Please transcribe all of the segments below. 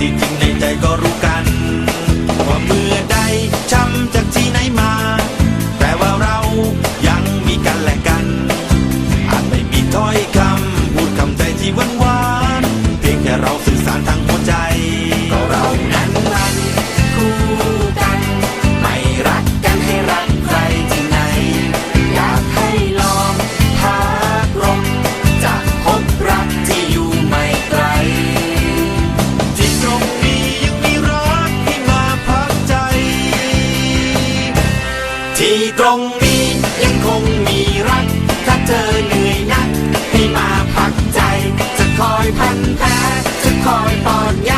ที่จริงในใจก็รู้กัน ที่ตรงนี้ยังคงมีรัก ถ้าเธอเหนื่อยนัก ให้มาพักใจ จะคอยพันแพ้จะคอยปลอบยา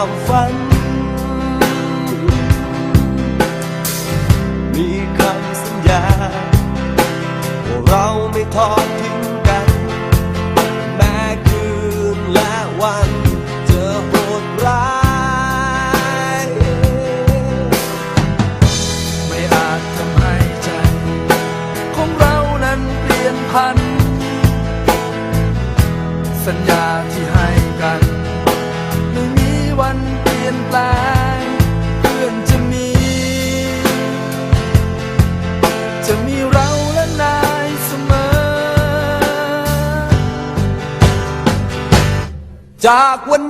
ความฝัน มีคำสัญญาว่าเราไม่ทอดทิ้งกัน แม้คืนและวันเจอโหดร้าย ไม่อาจทำให้ใจ ของเรานั้นเปลี่ยนพัน สัญญา 打滚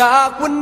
dark when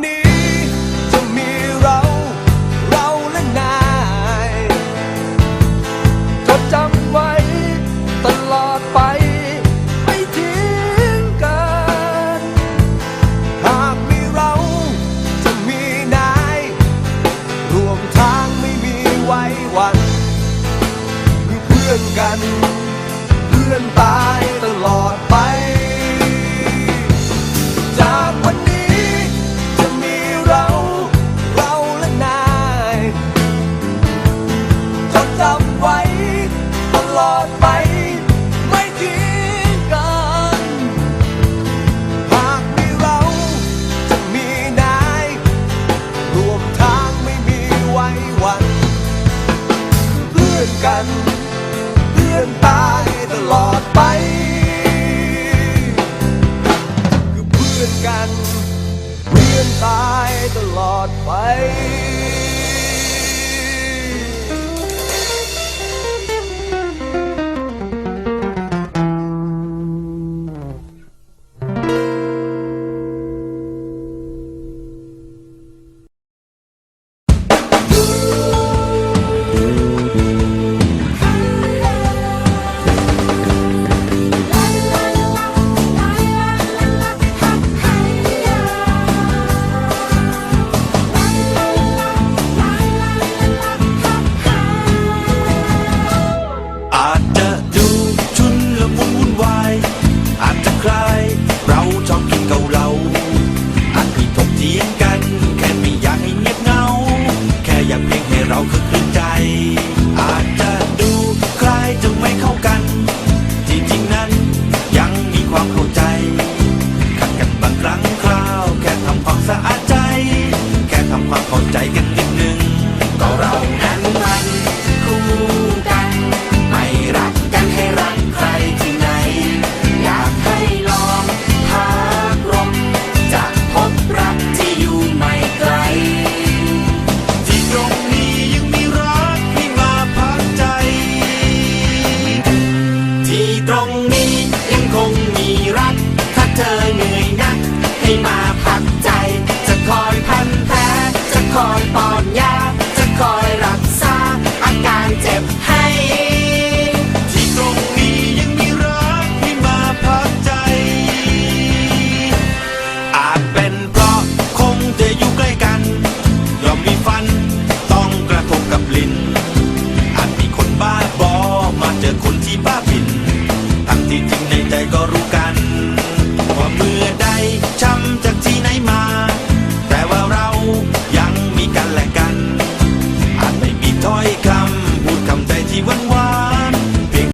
เปลี่ยนตายตลอดไป How could they?